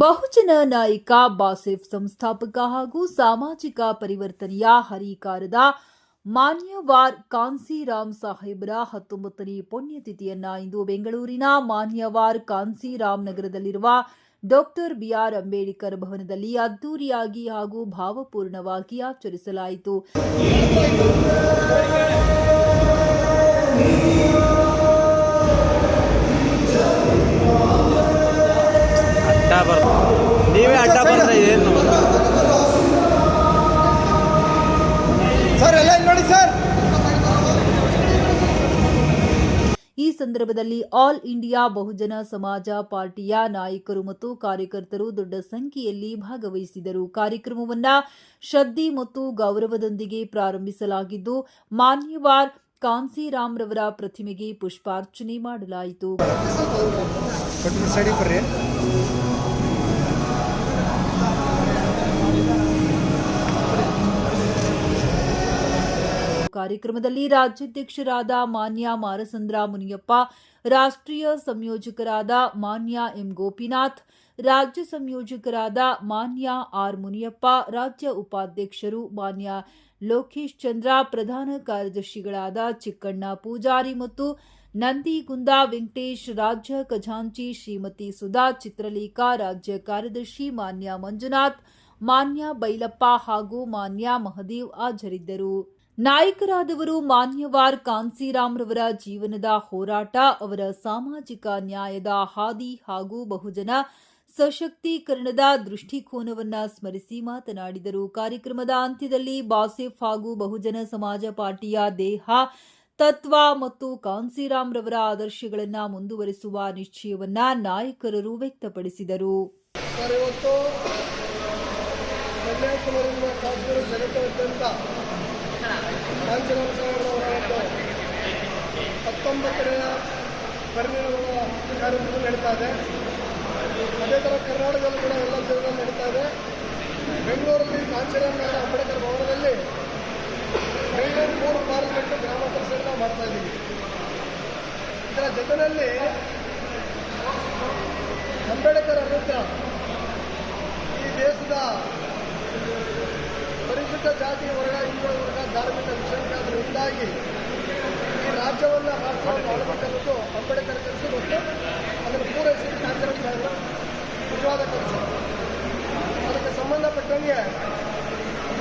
ಬಹುಜನ ನಾಯಕ ಬಾಸೆಫ್ ಸಂಸ್ಥಾಪಕ ಹಾಗೂ ಸಾಮಾಜಿಕ ಪರಿವರ್ತನೆಯ ಹರಿಕಾರದ ಮಾನ್ಯವಾರ್ ಕಾನ್ಸಿರಾಮ್ ಸಾಹೇಬರ ಹತ್ತೊಂಬತ್ತನೇ ಪುಣ್ಯತಿಥಿಯನ್ನ ಇಂದು ಬೆಂಗಳೂರಿನ ಮಾನ್ಯವಾರ್ ಕಾನ್ಸಿರಾಮ್ ನಗರದಲ್ಲಿರುವ ಡಾಕ್ಟರ್ ಬಿಆರ್ ಅಂಬೇಡ್ಕರ್ ಭವನದಲ್ಲಿ ಅದ್ದೂರಿಯಾಗಿ ಹಾಗೂ ಭಾವಪೂರ್ಣವಾಗಿ ಆಚರಿಸಲಾಯಿತು. ಸಂದರ್ಭದಲ್ಲಿ ಆಲ್ ಇಂಡಿಯಾ ಬಹುಜನ ಸಮಾಜ ಪಾರ್ಟಿಯ ನಾಯಕರು ಮತ್ತು ಕಾರ್ಯಕರ್ತರು ದೊಡ್ಡ ಸಂಖ್ಯೆಯಲ್ಲಿ ಭಾಗವಹಿಸಿದರು. ಕಾರ್ಯಕ್ರಮವನ್ನ ಶ್ರದ್ಧೆ ಮತ್ತು ಗೌರವದೊಂದಿಗೆ ಪ್ರಾರಂಭಿಸಲಾಗಿದ್ದು, ಮಾನ್ಯವಾರ್ ಕಾನ್ಸಿರಾಮ್ ರವರ ಪ್ರತಿಮೆಗೆ ಪುಷ್ಪಾರ್ಚನೆ ಮಾಡಲಾಯಿತು. ಕಾರ್ಯಕ್ರಮದಲ್ಲಿ ರಾಜ್ಯಾಧ್ಯಕ್ಷರಾದ ಮಾನ್ಯ ಮಾರಸಂದ್ರ ಮುನಿಯಪ್ಪ, ರಾಷ್ಟ್ರೀಯ ಸಂಯೋಜಕರಾದ ಮಾನ್ಯ ಎಂ ಗೋಪಿನಾಥ್, ರಾಜ್ಯ ಸಂಯೋಜಕರಾದ ಮಾನ್ಯ ಆರ್ ಮುನಿಯಪ್ಪ, ರಾಜ್ಯ ಉಪಾಧ್ಯಕ್ಷರು ಮಾನ್ಯ ಲೋಕೇಶ್ ಚಂದ್ರ, ಪ್ರಧಾನ ಕಾರ್ಯದರ್ಶಿಗಳಾದ ಚಿಕ್ಕಣ್ಣ ಪೂಜಾರಿ ಮತ್ತು ನಂದಿಗುಂದ ವೆಂಕಟೇಶ್, ರಾಜ್ಯ ಖಜಾಂಚಿ ಶ್ರೀಮತಿ ಸುಧಾ, ಚಿತ್ರಲೇಖಾ, ರಾಜ್ಯ ಕಾರ್ಯದರ್ಶಿ ಮಾನ್ಯ ಮಂಜುನಾಥ್, ಮಾನ್ಯ ಬೈಲಪ್ಪ ಹಾಗೂ ಮಾನ್ಯ ಮಹದೇವ್ ಹಾಜರಿದ್ದರು. ನಾಯಕರಾದವರು ಮಾನ್ಯವಾರ್ ಕಾನ್ಸಿರಾಮ್ರವರ ಜೀವನದ ಹೋರಾಟ, ಅವರ ಸಾಮಾಜಿಕ ನ್ಯಾಯದ ಹಾದಿ ಹಾಗೂ ಬಹುಜನ ಸಶಕ್ತೀಕರಣದ ದೃಷ್ಟಿಕೋನವನ್ನು ಸ್ಮರಿಸಿ ಮಾತನಾಡಿದರು. ಕಾರ್ಯಕ್ರಮದ ಅಂತ್ಯದಲ್ಲಿ ಬಾಸೆಫ್ ಹಾಗೂ ಬಹುಜನ ಸಮಾಜ ಪಾರ್ಟಿಯ ದೇಹ, ತತ್ವ ಮತ್ತು ಕಾನ್ಸಿರಾಮ್ರವರ ಆದರ್ಶಗಳನ್ನು ಮುಂದುವರಿಸುವ ನಿಶ್ಚಯವನ್ನ ನಾಯಕರರು ವ್ಯಕ್ತಪಡಿಸಿದರು. ಕಾಂಚನ ಸಾಹೇಬ್ರವರ ಹತ್ತೊಂಬತ್ತನೆಯ ಪರಿನಿರ್ವಾಣ ಕಾರ್ಯಕ್ರಮ ನಡೀತಾ ಇದೆ. ಅದೇ ಥರ ಕರ್ನಾಟಕದಲ್ಲೂ ಕೂಡ ಎಲ್ಲ ಜಿಲ್ಲೆಗಳಲ್ಲಿ ನಡೀತಾ ಇದೆ. ಬೆಂಗಳೂರಲ್ಲಿ ಕಾಂಚೀರಾಮ್ ನಗರ ಅಂಬೇಡ್ಕರ್ ಭವನದಲ್ಲಿ ಬೆಂಗಳೂರು ಮೂರು ಪಾರ್ಲಿಮೆಂಟ್ ಗ್ರಾಮಾಂತರ ನಾವು ಮಾಡ್ತಾ ಇದ್ದೀವಿ. ಇದರ ಜೊತೆಯಲ್ಲಿ ಅಂಬೇಡ್ಕರ್ ವಿರುದ್ಧ ಈ ದೇಶದ ಪರಿಶಿಷ್ಟ ಜಾತಿ ವರ್ಗ, ಹಿಂದೂ ವರ್ಗ, ಧಾರ್ಮಿಕ ವಿಷಯಗಳಿಂದಾಗಿ ಈ ರಾಜ್ಯವನ್ನು ಆಳಬೇಕನ್ನೋದು ಅಂಬೇಡ್ಕರ್ ಕೆಲಸ ಮತ್ತು ಅದನ್ನು ಪೂರೈಸಿದ ಸಾಹೇಬರ, ನಿಜವಾದ ಕನಸು. ಅದಕ್ಕೆ ಸಂಬಂಧಪಟ್ಟಂಗೆ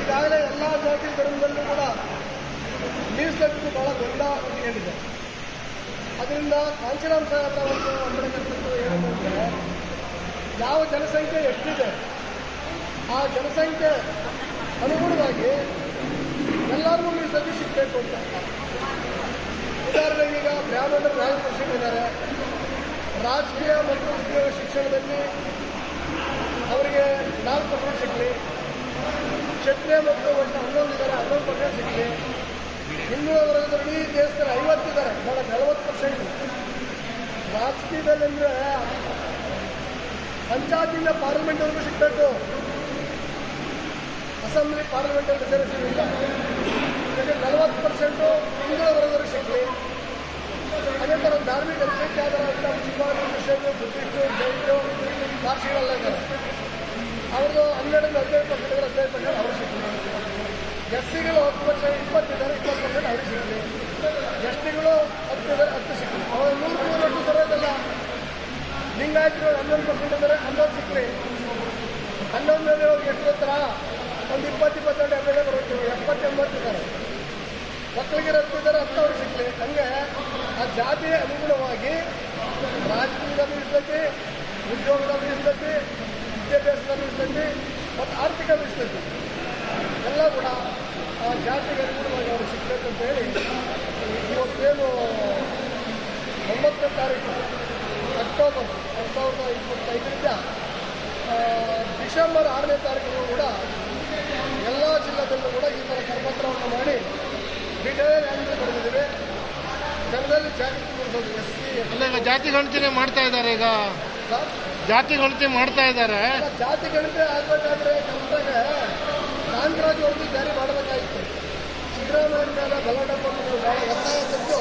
ಈಗಾಗಲೇ ಎಲ್ಲ ಜಾತಿ ಧರ್ಮದಲ್ಲೂ ಕೂಡ ಮೀಸಲಿಟ್ಟು ಬಹಳ ದೊಡ್ಡ ಹೇಳಿದೆ. ಅದರಿಂದ ಕಾಂಚಿರಾಮ್ ಸಾಹೇಬರ ಒಂದು ಅಂಬೇಡ್ಕರ್ ಏನಂತಂದ್ರೆ ಯಾವ ಜನಸಂಖ್ಯೆ ಎಷ್ಟಿದೆ, ಆ ಜನಸಂಖ್ಯೆ ಅನುಗುಣವಾಗಿ ಎಲ್ಲರಿಗೂ ಮೀಸಲು ಸಿಗಬೇಕು ಅಂತ. ಉದಾಹರಣೆಗೆ ಈಗ ಬ್ರಾಹ್ಮಣರು ಇದ್ದಾರೆ. ರಾಜಕೀಯ ಮತ್ತು ಉದ್ಯೋಗ ಶಿಕ್ಷಣದಲ್ಲಿ ಅವರಿಗೆ ನಾಲ್ಕು ಪರ್ಸೆಂಟ್ ಸಿಗಲಿ. ಕ್ಷತ್ರಿಯ ಮತ್ತು ಒಟ್ಟು ಹನ್ನೊಂದು ಇದ್ದಾರೆ, ಹನ್ನೊಂದು ಪರ್ಸೆಂಟ್ ಸಿಗಲಿ. ಹಿಂದುಳಿದ ವರ್ಗದಲ್ಲಿ ಇಡೀ ದೇಶದಲ್ಲಿ ಐವತ್ತಿದ್ದಾರೆ ಬಹಳ ನಲವತ್ತು ಪರ್ಸೆಂಟ್ ರಾಜಕೀಯದಲ್ಲಿ ಅಂದರೆ ಪಂಚಾಯತಿಂದ ಪಾರ್ಲಿಮೆಂಟ್ವರೆಗೂ ಸಿಗಬೇಕು. ಅಸೆಂಬ್ಲಿ ಪಾರ್ಲಿಮೆಂಟ್ ರಿಸರ್ವೇಷನ್ ಇಲ್ಲ ಇದಕ್ಕೆ ನಲವತ್ತು ಪರ್ಸೆಂಟು ಹಿಂದುಳಿದ ವರ್ಗದವರು ಸಿಗಲಿ ಅದೇ ಥರ ಧಾರ್ಮಿಕ ಅಲ್ಪಸಂಖ್ಯಾತರಾದ ಮುಸ್ಲಿಮಾನ್ ಕ್ರಿಶ್ಚಿಯನ್ ಬುದ್ಧಿಸ್ಟು ಜೈನರು, ಪಾರ್ಸಿಗಳೆಲ್ಲ ಇದ್ದಾರೆ. ಅವ್ರದ್ದು ಹನ್ನೆರಡರಿಂದ ಹದಿನೈದು ಪರ್ಸೆಂಟ್ ಹದಿನೈದು ಪರ್ಸೆಂಟ್ ಅವ್ರು ಸಿಗಲಿ ಎಸ್ ಸಿಗಳು ಹತ್ತು ಪರ್ಸೆಂಟ್ ಇಪ್ಪತ್ತಿದ್ದಾರೆ ಇಪ್ಪತ್ತು ಪರ್ಸೆಂಟ್ ಅವ್ರಿಗೆ ಸಿಗಲಿ ಎಸ್ ಟಿಗಳು ಹತ್ತು ಹತ್ತು ಸಿಗಲಿ ಅವ್ರ ನೂರು ನೂರು ಎಂಟು ಸರೋದಲ್ಲ ಲಿಂಗಾಯತರು ಹನ್ನೊಂದು ಪರ್ಸೆಂಟ್ ಇದ್ದಾರೆ ಹನ್ನೊಂದು ಸಿಕ್ಕಲಿ ಹನ್ನೊಂದರಲ್ಲಿ ಅವ್ರಿಗೆ ಎಷ್ಟು ಹತ್ರ ಒಂದು ಇಪ್ಪತ್ತು, ಇಪ್ಪತ್ತೆರಡು ಎಂ ಎಲ್ ಎ ಬರುತ್ತೀವಿ ಎಪ್ಪತ್ತು ಎಂಬತ್ತು ಇದ್ದಾರೆ ಮಕ್ಕಳಿಗೆ ಇದ್ದಾರೆ ಹತ್ತು ಸಿಗಲಿ ಹಂಗೆ ಆ ಜಾತಿ ಅನುಗುಣವಾಗಿ ರಾಜಕೀಯದ ಮೀಸಲತಿ ಉದ್ಯೋಗದ ಮೀಸಲತಿ ವಿದ್ಯಾಭ್ಯಾಸದ ಇರ್ತೈತಿ ಮತ್ತು ಆರ್ಥಿಕ ಮೀಸಲತಿ ಎಲ್ಲ ಕೂಡ ಆ ಜಾತಿಗೆ ಅನುಗುಣವಾಗಿ ಅವರು ಸಿಗಬೇಕು ಅಂತ ಹೇಳಿ ಇವತ್ತೇನು ಒಂಬತ್ತನೇ ತಾರೀಕು, ಅಕ್ಟೋಬರ್ ಎರಡು ಸಾವಿರದ ಇಪ್ಪತ್ತೈದರಿಂದ ಡಿಸೆಂಬರ್ ಆರನೇ ತಾರೀಕು ಕೂಡ ಎಲ್ಲ ಜಿಲ್ಲೆದಲ್ಲೂ ಕೂಡ ಈ ಥರ ಕರಪತ್ರವನ್ನು ಮಾಡಿ ಡಿಟೇಲ್ ರ್ಯಾಲಿ ಪಡೆದಿದ್ದೀವಿ. ಜನರಲ್ಲಿ ಜಾತಿ ಮೂಡಿಸೋದು ಎಸ್ ಸಿ ಅಲ್ಲ ಈಗ ಜಾತಿ ಗಣತಿನೇ ಮಾಡ್ತಾ ಇದ್ದಾರೆ ಈಗ. ಜಾತಿ ಗಣತಿ ಮಾಡ್ತಾ ಇದ್ದಾರೆ. ಜಾತಿ ಗಣತಿ ಆಗಬೇಕಾದ್ರೆ ಕಾಂತರಾಜ್ ವರದಿ ಜಾರಿ ಮಾಡಬೇಕಾಗಿತ್ತು. ಸಿದ್ದರಾಮಯ್ಯ ಮೇಲೆ ಬಲಡಪ್ಪನ್ನು ಭಾಳ ಒತ್ತಾಯ ತಂದು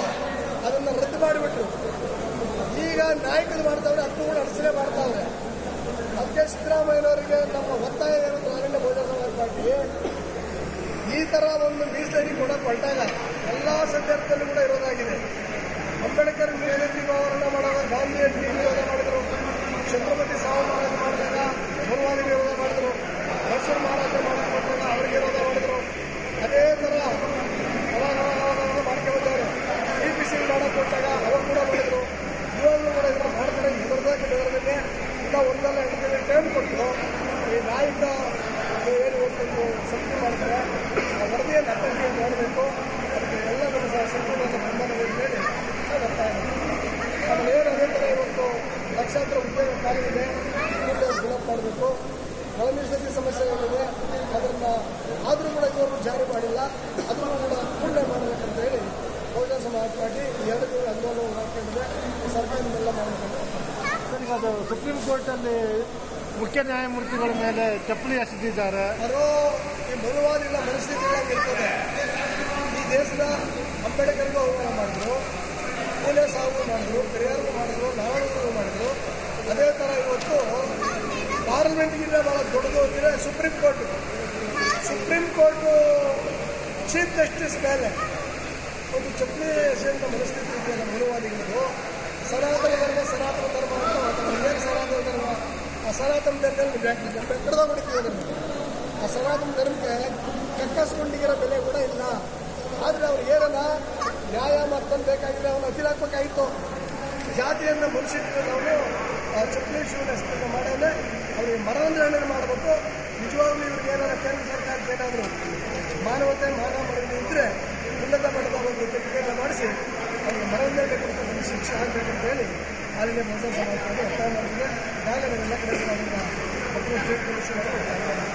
ಅದನ್ನು ರದ್ದು ಮಾಡಿಬಿಟ್ರು. ಈಗ ನಾಯಕರು ಮಾಡ್ತಾವ್ರೆ ಅದನ್ನು ಕೂಡ ಅಡಚಣೆ ಮಾಡ್ತಾವ್ರೆ. ಅದಕ್ಕೆ ಸಿದ್ದರಾಮಯ್ಯನವರಿಗೆ ನಮ್ಮ ಒತ್ತಾಯ ಏನು? ಅರಣ್ಯ ಬಹುಜನ ಪಾರ್ಟಿ ಈ ಥರ ಒಂದು ಮೀಸಲಡಿ ಕೂಡ ಕೊಟ್ಟಾಗ ಎಲ್ಲ ಸಂದರ್ಭದಲ್ಲೂ ಕೂಡ ಇರೋದಾಗಿದೆ. ಅಂಬೇಡ್ಕರ್ ಮೇಲೆ ಅವರನ್ನ ಮಾಡುವಾಗ ಗಾಂಧಿಯಲ್ಲಿ ವಿರೋಧ ಮಾಡಿದರು. ಛತ್ರಪತಿ ಮಹಾರಾಜ ಮಾಡಿದಾಗ ಗುರುವಾದಿ ವಿರೋಧ ಮಾಡಿದರು. ಮೈಸೂರು ಮಹಾರಾಜ ಕೊಟ್ಟಾಗ ಅವರಿಗೆ ವಿರೋಧ ಮಾಡಿದರು. ಅದೇ ಥರ ಅವಾಗ ಅವಾಗ ಅವಾಗ ಅವಾಗ ಮಾಡ್ಕೊಂಡು ಬಂದವರು ಡಿ ಪಿ ಸಿ ಮಾಡಕ್ಕೆ ಕೊಟ್ಟಾಗ ಅವರು ಕೂಡ ಮಾಡಿದರು ಇವಾಗಲೂ ಕೂಡ ಇದನ್ನು ಮಾಡ್ತಾರೆ ಹೆದರ್ದಾಗ ಇಂಥ ಒಂದಲ್ಲ ಎರಡು ಟೈಮ್ ಕೊಟ್ಟು ಈ ನಾಯಕ ಏನು ಒಂದು ಮಾಡ್ತಾರೆ. ಆ ವರದಿಯನ್ನು ಅಟೆಂಡ್ ಮಾಡಬೇಕು ಅದಕ್ಕೆ ಎಲ್ಲ ನಮ್ಮ ಸಂಪೂರ್ಣ ಬೆಂಬಲದ ಮೇಲೆ ನಾನು ಒತ್ತಾಯ ಮಾಡ್ತೀನಿ ಆಮೇಲೆ ಏನು ಅದೇ ಇವತ್ತು ಲಕ್ಷಾಂತರ ಉದ್ಯೋಗ ಕಾರ್ಯವಿದೆ. ಕೂಡಲೇ ಫಿಲಪ್ ಮಾಡಬೇಕು. ಸಮಸ್ಯೆ ಏನಿದೆ, ಅದನ್ನು ಆದರೂ ಕೂಡ ಇವರು ಜಾರಿ ಮಾಡಿಲ್ಲ. ಅದನ್ನು ಕೂಡ ಮಾಡಬೇಕು ಮಾಡಬೇಕಂತ ಹೇಳಿ ಬಹುಜನ ಸಮಾಜ ಎರಡು ತಿಂಗಳ ಆಂದೋಲನ ಮಾಡ್ಕೊಂಡಿದೆ ಸರ್ಕಾರದೆಲ್ಲ ಮಾಡಬೇಕಂತ. ಈಗ ಅದು ಸುಪ್ರೀಂ ಕೋರ್ಟಲ್ಲಿ ಮುಖ್ಯ ನ್ಯಾಯಮೂರ್ತಿಗಳ ಮೇಲೆ ಚಪ್ಪಲಿ ಎಸೆದಿದ್ದಾರೆ. ಈ ಮನುವಾದಿಗಳ ಮನಸ್ಥಿತಿಗಳಾಗಿ ಇರ್ತದೆ ಈ ದೇಶದ ಅಂಬೇಡ್ಕರ್ಗೂ ಅವಮಾನ ಮಾಡಿದ್ರು ಕೂಲೆ ಸಾವು ಮಾಡಿದ್ರು ಪೆರಿಯಾರ್ಗೂ ಮಾಡಿದ್ರು ನಾರಾಯಣಗೂ ಮಾಡಿದ್ರು. ಅದೇ ಥರ ಇವತ್ತು ಪಾರ್ಲಿಮೆಂಟ್ಗಿಂತ ಭಾಳ ದೊಡ್ಡದು ಅಂದರೆ supreme court. Supreme court chief justice ಮೇಲೆ ಒಂದು ಚಪ್ಪಲಿ ಎಸೆಯುವಂಥ ಮನಸ್ಥಿತಿ ನಮ್ಮ ಮನುವಾದಿಗಳದು ಸನಾತನ ಧರ್ಮ ಸನಾತನ ಧರ್ಮ ಅಂತ ಸನಾತನ ಧರ್ಮ? ಸನಾತನ ಧರ್ಮದಲ್ಲಿ ಬೆಟ್ಟದ ಹೊಡಿತೀವಿ ಅದನ್ನು ಆ ಧರ್ಮಕ್ಕೆ ಕಕ್ಕಸ್ಕೊಂಡಿಗಿರೋ ಬೆಲೆ ಕೂಡ ಇಲ್ಲ ಆದರೆ ಅವ್ರು ಏನಲ್ಲ ನ್ಯಾಯ ಮಾಡ್ಕೊಂಡು ಬೇಕಾಗಿದೆ ಅವನು ಅತಿಲಾಕ್ಬೇಕಾಗಿತ್ತು ಜಾತಿಯನ್ನು ಮನುಷ್ಯಕ್ಕೆ ನಾವು ಚಪ್ಪಲಿ ಶಿವನ ಮಾಡೇ ಅವ್ರಿಗೆ ಮರಣದಂಡನೆ ಮಾಡಬೇಕು ನಿಜವಾಗ್ಲೂ ಇವ್ರಿಗೆ ಏನಾರ ಕೇಂದ್ರ ಸರ್ಕಾರಕ್ಕೆ ಏನಾದರೂ ಮಾನವತೆ ಮಾನ ಮರಣ ಇದ್ದರೆ ಉನ್ನತ ಮಟ್ಟದ ಒಂದು ತನಿಖೆಯನ್ನು ಮಾಡಿಸಿ ಅವ್ರಿಗೆ ಬೇಕಂತ ಶಿಕ್ಷೆ ಆಗಬೇಕಂತ ಹೇಳಿ ಅಲ್ಲಿಗೆ ಬಹುಜನ ಸಮಾಜ ಒತ್ತಾಯ ಮಾಡಿದ್ರೆ ನಾಳೆ ನಾವೆಲ್ಲ ಕಡೆ ಮಕ್ಕಳು ಸ್ಟೇಟ್ ಪೊಲೀಸ್ ಒತ್ತಾಯ